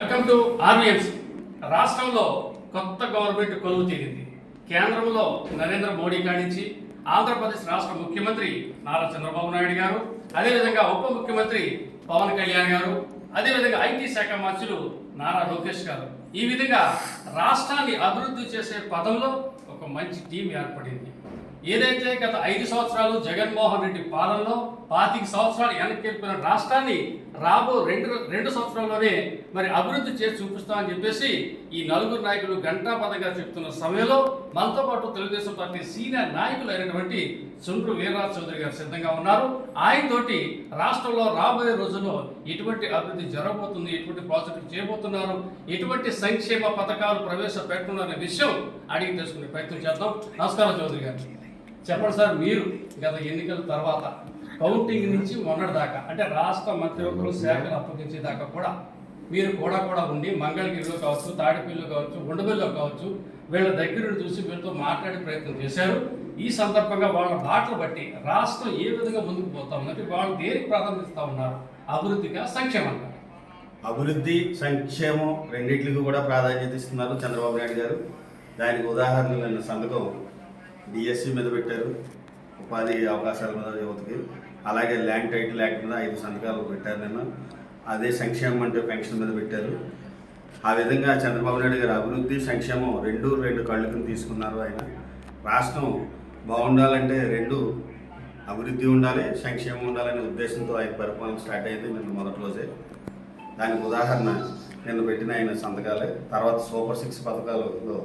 Welcome to ఆర్బిఎంసి రాష్ట్రంలో కొత్త government కొలువు తీరింది. కేంద్రంలో నరేంద్ర మోడీ కానించి ఆంధ్రప్రదేశ్ రాష్ట్ర ముఖ్యమంత్రి నారా చంద్రబాబు నాయుడు గారు అదేవిధంగా ఉప ముఖ్యమంత్రి పవన్ కళ్యాణ్ గారు అదేవిధంగా ఐటీ శాఖ మంత్రులు నారా లోకేష్ గారు. ఈ విధంగా రాష్ట్రాన్ని అభివృద్ధి చేసే పదంలో ఒక మంచి టీం ఏర్పడింది. ఏదైతే గత ఐదు సంవత్సరాలు జగన్మోహన్ రెడ్డి పాలనలో పాతిక సంవత్సరాలు వెనక్కి వెళ్ళిపోయిన రాష్ట్రాన్ని రాబో రెండు రెండు సంవత్సరాల్లోనే మరి అభివృద్ధి చేసి చూపిస్తామని చెప్పేసి ఈ నలుగురు నాయకులు గంటాపదంగా చెప్తున్న సమయంలో మనతో పాటు తెలుగుదేశం పార్టీ సీనియర్ నాయకులు అయినటువంటి సుండ్రు వీరరాజ్ చౌదరి గారు సిద్ధంగా ఉన్నారు. ఆయనతోటి రాష్ట్రంలో రాబోయే రోజుల్లో ఎటువంటి అభివృద్ధి జరగబోతుంది ఎటువంటి ప్రాజెక్టులు చేయబోతున్నారు ఎటువంటి సంక్షేమ పథకాలు ప్రవేశపెట్టున్నారనే విషయం అడిగి తెలుసుకునే ప్రయత్నం చేద్దాం. నమస్కారం చౌదరి గారు. చెప్పండి సార్ మీరు గత ఎన్నికల తర్వాత కౌంటింగ్ నుంచి మొన్నటి దాకా అంటే రాష్ట్ర మంత్రివర్గంలో శాఖలు అప్పగించే దాకా కూడా మీరు కూడా కూడా ఉండి మంగళగిరిలో కావచ్చు తాడిపల్లిలో కావచ్చు ఉండబిల్లో కావచ్చు వీళ్ళ దగ్గర చూసి వీళ్ళతో మాట్లాడే ప్రయత్నం చేశారు. ఈ సందర్భంగా వాళ్ళ మాటలు బట్టి రాష్ట్రం ఏ విధంగా ముందుకు పోతా ఉందంటే వాళ్ళు దేనికి ప్రాధాన్యత ఉన్నారు? అభివృద్ధిగా సంక్షేమంగా అభివృద్ధి సంక్షేమం రెండింటికి కూడా ప్రాధాన్యత ఇస్తున్నారు చంద్రబాబు నాయుడు గారు. దానికి ఉదాహరణ నిన్న సంతకం డిఎస్సి మీద పెట్టారు. ఉపాధి అవకాశాల మీద యువతకి. అలాగే ల్యాండ్ టైటిల్ యాక్ట్ మీద ఐదు సంతకాలు పెట్టారు నిన్న. అదే సంక్షేమం అంటే పెన్షన్ మీద పెట్టారు. ఆ విధంగా చంద్రబాబు నాయుడు గారు అభివృద్ధి సంక్షేమం రెండు రెండు కళ్ళు కింద తీసుకున్నారు ఆయన. రాష్ట్రం బాగుండాలంటే రెండు అభివృద్ధి ఉండాలి సంక్షేమం ఉండాలనే ఉద్దేశంతో ఆయన పరిపాలన స్టార్ట్ అయింది నిన్న మొదటి రోజే. దానికి ఉదాహరణ నిన్న పెట్టిన ఆయన సంతకాలే. తర్వాత సూపర్ సిక్స్ పథకాలలో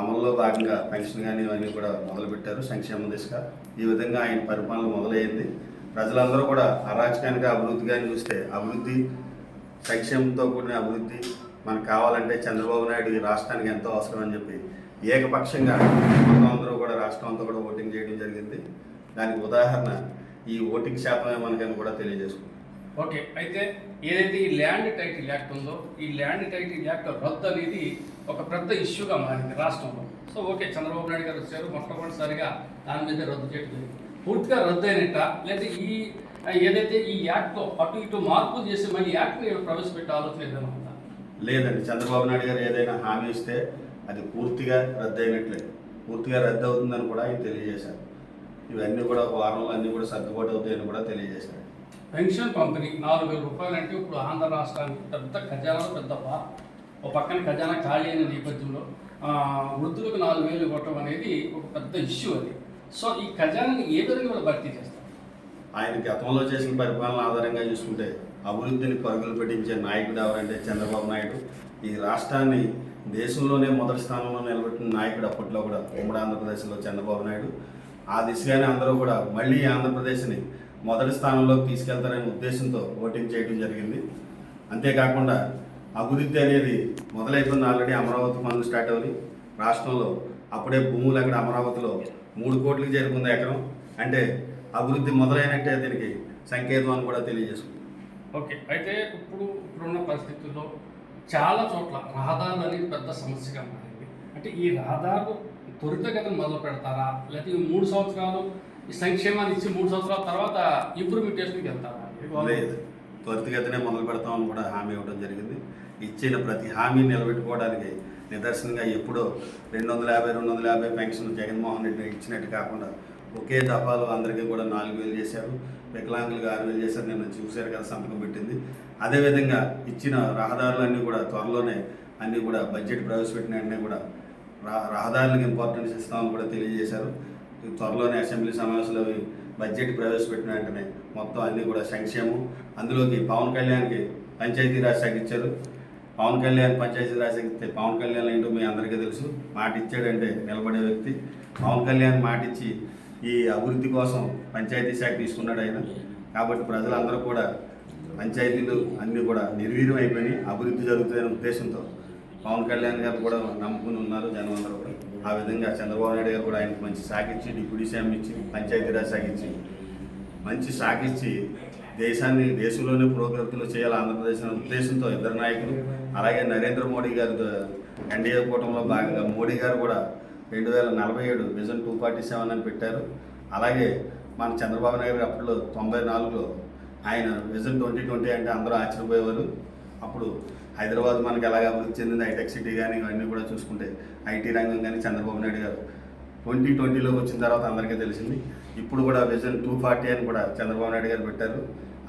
అమల్లో భాగంగా పెన్షన్ కానీ ఇవన్నీ కూడా మొదలుపెట్టారు. సంక్షేమ దిశగా ఈ విధంగా ఆయన పరిపాలన మొదలైంది. ప్రజలందరూ కూడా అరాచకానికి అభివృద్ధి కానీ చూస్తే అభివృద్ధి సంక్షేమంతో కూడిన అభివృద్ధి మనకు కావాలంటే చంద్రబాబు నాయుడు ఈ రాష్ట్రానికి ఎంతో అవసరం అని చెప్పి ఏకపక్షంగా మొత్తం అందరూ కూడా రాష్ట్రం అంతా కూడా ఓటింగ్ చేయడం జరిగింది. దానికి ఉదాహరణ ఈ ఓటింగ్ శాతమే మనకని కూడా తెలియజేసుకుంటాం ఓకే అయితే ఏదైతే ఈ ల్యాండ్ టైటిల్ యాక్ట్ ఉందో ఈ ల్యాండ్ టైటిల్ యాక్ట్ రద్దు అనేది ఒక పెద్ద ఇష్యూగా మారింది రాష్ట్రంలో. సో ఓకే చంద్రబాబు నాయుడు గారు వచ్చారు మొట్టమొదటిసారిగా దాని మీద రద్దు చేయడం పూర్తిగా రద్దు అయినట్ట లేదా ఈ ఏదైతే ఈ యాక్ట్లో అటు ఇటు మార్పులు చేసి మళ్ళీ యాక్ట్ని ప్రవేశపెట్టే ఆలోచన ఏదైనా ఉందా? లేదండి చంద్రబాబు నాయుడు గారు ఏదైనా హామీ ఇస్తే అది పూర్తిగా రద్దు అయినట్లేదు పూర్తిగా రద్దు అవుతుందని కూడా ఆయన తెలియజేశారు. ఇవన్నీ కూడా ఒక వారంలో అన్నీ కూడా సర్దుబాటు అవుతాయని కూడా తెలియజేశారు. పెన్షన్ పంపిణీ నాలుగు వేల రూపాయలు అంటే ఇప్పుడు ఆంధ్ర రాష్ట్రానికి పెద్ద ఖజానా పెద్ద భారం ఒక పక్కన ఖజానా ఖాళీ అయిన నేపథ్యంలో వృద్ధులకు నాలుగు వేలు ఇవ్వటం అనేది ఒక పెద్ద ఇష్యూ అది. సో ఈ ఖజానాని ఏ విధంగా వాళ్ళు భర్తీ చేస్తారు? ఆయన గతంలో చేసిన పరిపాలన ఆధారంగా చూసుకుంటే అభివృద్ధిని పరుగులు పెట్టించే నాయకుడు ఎవరంటే చంద్రబాబు నాయుడు. ఈ రాష్ట్రాన్ని దేశంలోనే మొదటి స్థానంలో నిలబెట్టిన నాయకుడు అప్పట్లో కూడా ఉమ్మడి ఆంధ్రప్రదేశ్లో చంద్రబాబు నాయుడు. ఆ దిశగానే అందరూ కూడా మళ్ళీ ఆంధ్రప్రదేశ్ని మొదటి స్థానంలోకి తీసుకెళ్తారనే ఉద్దేశంతో ఓటింగ్ చేయడం జరిగింది. అంతేకాకుండా అభివృద్ధి అనేది మొదలైపోయింది ఆల్రెడీ అమరావతి పనులు స్టార్ట్ అవ్వాలి రాష్ట్రంలో అప్పుడే భూములు అక్కడ అమరావతిలో మూడు కోట్లకు చేరుకుంది ఎకరం. అంటే అభివృద్ధి మొదలైనట్టే దీనికి సంకేతం అని కూడా తెలియజేసుకుంది ఓకే అయితే ఇప్పుడు ఇప్పుడున్న పరిస్థితుల్లో చాలా చోట్ల రహదారులు అనేది పెద్ద సమస్యగా మారింది. అంటే ఈ రహదారులు త్వరితగతిని మొదలు పెడతారా? లేకపోతే ఈ మూడు సంవత్సరాలు ఈ సంక్షేమాన్ని ఇచ్చి మూడు సంవత్సరాల తర్వాత ఇంప్రూవ్మెంటేషన్కి వెళ్తారా లేదు. త్వరితగతినే మొదలు పెడతామని కూడా హామీ ఇవ్వడం జరిగింది. ఇచ్చిన ప్రతి హామీని నిలబెట్టుకోవడానికి నిదర్శనంగా ఎప్పుడో రెండు వందల యాభై రెండు వందల యాభై పెన్షన్ జగన్మోహన్ రెడ్డి ఇచ్చినట్టు కాకుండా ఒకే దఫాలు అందరికీ కూడా నాలుగు వేలు చేశారు. వికలాంగులుగా ఆరు వేలు చేశారు. నేను చూశారు కదా సంతకం పెట్టింది. అదేవిధంగా ఇచ్చిన రహదారులన్నీ కూడా త్వరలోనే అన్నీ కూడా బడ్జెట్ ప్రవేశపెట్టిన వెంటనే కూడా రహదారులకు ఇంపార్టెన్స్ ఇస్తామని కూడా తెలియజేశారు. త్వరలోనే అసెంబ్లీ సమావేశంలో అవి బడ్జెట్ ప్రవేశపెట్టిన వెంటనే మొత్తం అన్నీ కూడా సంక్షేమం. అందులోకి పవన్ కళ్యాణ్కి పంచాయతీరాజ్ శాఖ ఇచ్చారు. పవన్ కళ్యాణ్ పంచాయతీరాజ్ శాఖ ఇస్తే పవన్ కళ్యాణ్ ఏంటో మీ అందరికీ తెలుసు. మాట ఇచ్చాడంటే నిలబడే వ్యక్తి. పవన్ కళ్యాణ్ మాట ఇచ్చి ఈ అభివృద్ధి కోసం పంచాయతీ శాఖ తీసుకున్నాడు ఆయన. కాబట్టి ప్రజలందరూ కూడా పంచాయతీలు అన్నీ కూడా నిర్వీర్యం అయిపోయినాయి. అభివృద్ధి జరుగుతుందనే ఉద్దేశంతో. పవన్ కళ్యాణ్ గారు కూడా నమ్ముకుని ఉన్నారు జనం అందరూ కూడా. ఆ విధంగా చంద్రబాబు నాయుడు గారు కూడా ఆయనకు మంచి శాఖ ఇచ్చి డిప్యూటీ సీఎం ఇచ్చి పంచాయతీరాజ్ శాఖ ఇచ్చి మంచి శాఖ ఇచ్చి దేశాన్ని దేశంలోనే పురోగతిలో చేయాలి ఆంధ్రప్రదేశ్ అనే ఉద్దేశంతో ఇద్దరు నాయకులు అలాగే నరేంద్ర మోడీ గారు ఎన్డీఏ కూటమిలో భాగంగా మోడీ గారు కూడా రెండు వేల నలభై ఏడు విజన్ టూ ఫార్టీ సెవెన్ అని పెట్టారు. అలాగే మన చంద్రబాబు నాయుడు అప్పుడు అప్పట్లో తొంభై నాలుగులో ఆయన విజన్ ట్వంటీ ట్వంటీ అంటే అందరూ ఆశ్చర్యపోయేవారు. అప్పుడు హైదరాబాద్ మనకి ఎలాగ అభివృద్ధి చెందింది హైటెక్ సిటీ కానీ ఇవన్నీ కూడా చూసుకుంటే ఐటీ రంగం కానీ చంద్రబాబు నాయుడు గారు ట్వంటీ ట్వంటీలోకి వచ్చిన తర్వాత అందరికీ తెలిసింది. ఇప్పుడు కూడా విజన్ టూ ఫార్టీ అని కూడా చంద్రబాబు నాయుడు గారు పెట్టారు.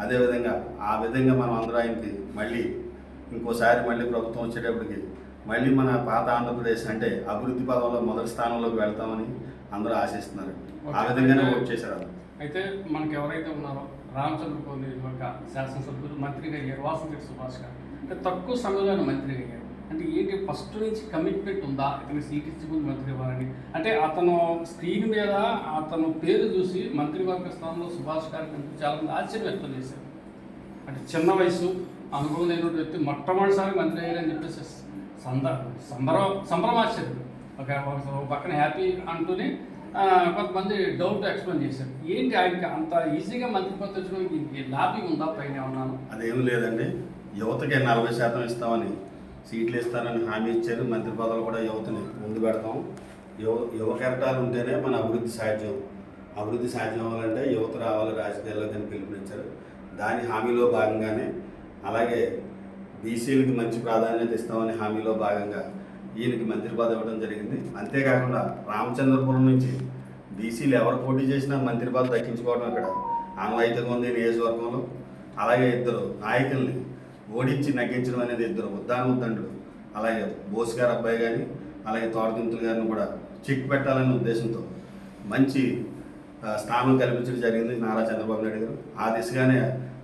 అదేవిధంగా ఆ విధంగా మనం అందరూ ఆయనకి మళ్ళీ ఇంకోసారి మళ్ళీ ప్రభుత్వం వచ్చేటప్పటికి మళ్ళీ మన పాత ఆంధ్రప్రదేశ్ అంటే అభివృద్ధి పదంలో మొదటి స్థానంలోకి వెళ్తామని అందరూ ఆశిస్తున్నారు. ఆ విధంగానే ఓట్ చేశారు. అయితే మనకి ఎవరైతే ఉన్నారో రామచంద్రపూర్ నియోజకవర్గ శాసనసభ్యులు మంత్రిగా వాసంతి సుభాష్ గారు. అంటే తక్కువ సమయంలోనే మంత్రి అయ్యారు అంటే ఏంటి? ఫస్ట్ నుంచి కమిట్మెంట్ ఉందా? ఇతను సీట్ ముందు మంత్రి ఇవ్వాలని అంటే అతను స్క్రీన్ మీద అతను పేరు చూసి మంత్రివర్గ స్థానంలో సుభాష్ గారికి చాలా మంది ఆశ్చర్యం వ్యక్తం చేశారు. అంటే చిన్న వయసు అనుభవం లేనటువంటి వ్యక్తి మొట్టమొదటిసారి మంత్రి అయ్యారని చెప్పేసి సందర్ సంబరం సంభ్రమాశ్చర్యం. ఒక పక్కన హ్యాపీ అంటూనే కొంతమంది డౌట్ ఎక్స్ప్లెయిన్ చేశారు. ఏంటి ఆయనకి అంత ఈజీగా మంత్రి పదవి లాబీ ఉందా? పైన ఉన్నాను అదేం లేదండి. యువతకి నలభై శాతం ఇస్తామని సీట్లు ఇస్తానని హామీ ఇచ్చారు. మంత్రి పదవులు కూడా యువతని ముందు పెడతాం. యువ యువ కెరటాలు ఉంటేనే మన అభివృద్ధి సాధ్యం. అభివృద్ధి సాధ్యం అవ్వాలంటే యువత రావాలి రాజకీయాల్లోకి అని పిలుపునిచ్చారు. దాని హామీలో భాగంగానే అలాగే బీసీలకి మంచి ప్రాధాన్యత ఇస్తామని హామీలో భాగంగా ఈయనకి మంత్రి పదవి ఇవ్వడం జరిగింది. అంతేకాకుండా రామచంద్రపురం నుంచి బీసీలు ఎవరు పోటీ చేసినా మంత్రి పదవి దక్కించుకోవడం అక్కడ ఆనవాయితీగా ఉంది నియోజకవర్గంలో. అలాగే ఇద్దరు నాయకుల్ని ఓడించి నగ్గించడం అనేది ఇద్దరు ఉద్దాన ఉద్దండులు అలాగే బోస్ గారు అబ్బాయి కానీ అలాగే తోటదింతులు గారిని కూడా చిక్ పెట్టాలనే ఉద్దేశంతో మంచి స్థానం కల్పించడం జరిగింది నారా చంద్రబాబు నాయుడు గారు. ఆ దిశగానే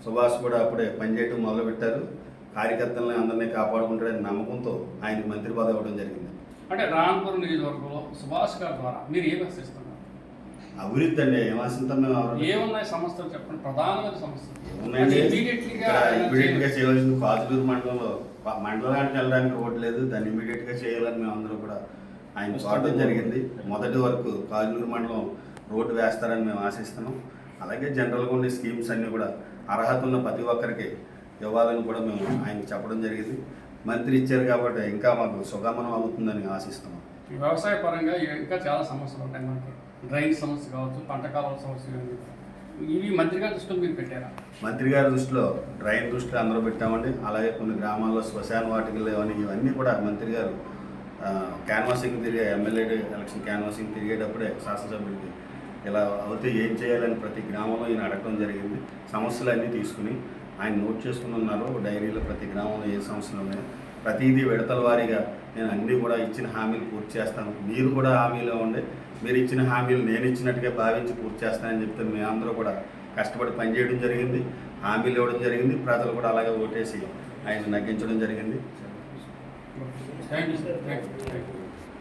సుభాష్ కూడా అప్పుడే పనిచేయడం మొదలుపెట్టారు. కార్యకర్తలని అందరినీ కాపాడుకుంటాడని నమ్మకంతో ఆయనకు మంత్రి పదవి ఇవ్వడం జరిగింది. అంటే రాంపూర్ నియోజకవర్గంలో సుభాష్ గారి ద్వారా మీరు ఏం ఆశిస్తున్నారు? అభివృద్ధి అండి ఏమున్నాయి సమస్యలు చెప్పండి. ప్రధానమైన సమస్యలు. ఉన్నాయండి. ఇమీడియట్లీగా ఇక్కడ ఇమీడియట్గా చేయవలసింది కాజులూరు మండలంలో మండలానికి వెళ్ళడానికి రోడ్ లేదు. దాన్ని ఇమీడియట్గా చేయాలని మేము అందరూ కూడా ఆయన చూడడం జరిగింది. మొదటి వరకు కాజులూరు మండలం రోడ్డు వేస్తారని మేము ఆశిస్తున్నాం. అలాగే జనరల్గా ఉండే స్కీమ్స్ అన్నీ కూడా అర్హత ఉన్న ప్రతి ఒక్కరికి ఇవ్వాలని కూడా మేము ఆయనకి చెప్పడం జరిగింది. మంత్రి ఇచ్చారు కాబట్టి ఇంకా మాకు సుగమనం అవుతుందని ఆశిస్తున్నాం. వ్యవసాయ పరంగా ఇంకా చాలా సమస్యలు ఉంటాయి మనకి. డ్రైన్ సమస్య కావచ్చు పంట కాలం సమస్య ఇవి మంత్రి గారి దృష్టిలో మీరు పెట్టారా? మంత్రి గారి దృష్టిలో డ్రైన్ దృష్టిలో అందరూ పెట్టామండి. అలాగే కొన్ని గ్రామాల్లో శ్మశాన వాటికలు లేవని ఇవన్నీ కూడా మంత్రి గారు క్యాన్వాసింగ్ తిరిగే ఎమ్మెల్యే ఎలక్షన్ క్యాన్వాసింగ్ తిరిగేటప్పుడే శాసనసభ్యుడికి ఇలా అవుతే ఏం చేయాలని ప్రతి గ్రామంలో ఈయన అడగడం జరిగింది. సమస్యలన్నీ తీసుకుని ఆయన నోట్ చేసుకుని ఉన్నారు. డైరీలో ప్రతి గ్రామంలో ఏ సమస్యలు ఉన్నాయో. ప్రతిదీ విడతల వారీగా నేను అన్నీ కూడా ఇచ్చిన హామీలు పూర్తి చేస్తాను. మీరు కూడా హామీలో ఉండి మీరు ఇచ్చిన హామీలు నేను ఇచ్చినట్టుగా భావించి పూర్తి చేస్తానని చెప్తే మేమందరూ కూడా కష్టపడి పనిచేయడం జరిగింది హామీలు ఇవ్వడం జరిగింది ప్రజలు కూడా అలాగే ఓటేసి ఆయన నగ్గించడం జరిగింది. Thank you sir thank you